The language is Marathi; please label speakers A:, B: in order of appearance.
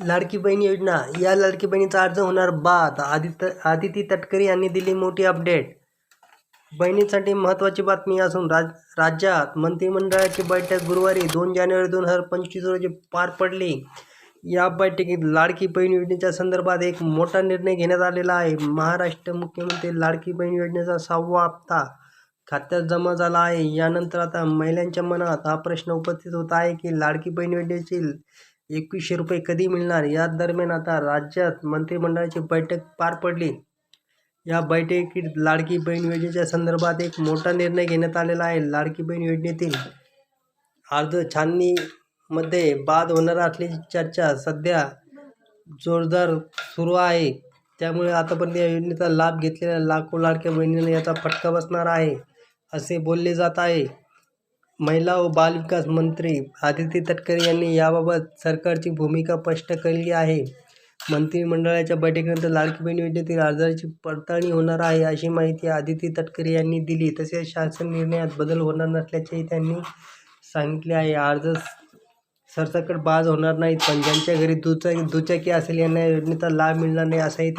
A: लाडकी बहीण योजना. या लाडकी बहिणीचा अर्ज होणार बाद. आदित्य आदिती तटकरे यांनी दिली मोठी अपडेट. बहिणीसाठी महत्त्वाची बातमी असून राज राज्यात मंत्रिमंडळाची बैठक गुरुवारी दोन जानेवारी दोन हजार पंचवीस रोजी पार पडली. या बैठकीत लाडकी बहीण योजनेच्या संदर्भात एक मोठा निर्णय घेण्यात आलेला आहे. महाराष्ट्र मुख्यमंत्री लाडकी बहीण योजनेचा सहावा हप्ता खात्यात जमा झाला आहे. यानंतर आता महिलांच्या मनात हा प्रश्न उपस्थित होत आहे की लाडकी बहीण योजनेची एकवीसशे रुपये कधी मिळणार? या दरम्यान आता राज्यात मंत्रिमंडळाची बैठक पार पडली. या बैठकीत लाडकी बहीण योजनेच्या संदर्भात एक मोठा निर्णय घेण्यात आलेला आहे. लाडकी बहीण योजनेतील अर्ज छाननीमध्ये बाद होणार असल्याची चर्चा सध्या जोरदार सुरू आहे. त्यामुळे आतापर्यंत या योजनेचा लाभ घेतलेल्या लाखो लाडक्या बहिणींना याचा फटका बसणार आहे असे बोलले जात आहे. महिला व बालविकास मंत्री आदिती तटकरे यांनी याबाबत सरकारची भूमिका स्पष्ट केली आहे. मंत्रिमंडळाच्या बैठकीनंतर लाडकी बहीण योजनेतील अर्जाची पडताळणी होणार आहे अशी माहिती आदिती तटकरे यांनी दिली. तसेच शासन निर्णयात बदल होणार नसल्याचेही त्यांनी सांगितले आहे. अर्ज सरसकट बाद होणार नाहीत पण ज्यांच्या घरी दुचाकी दुचाकी असेल यांना या योजनेचा लाभ मिळणार नाही असंही त्या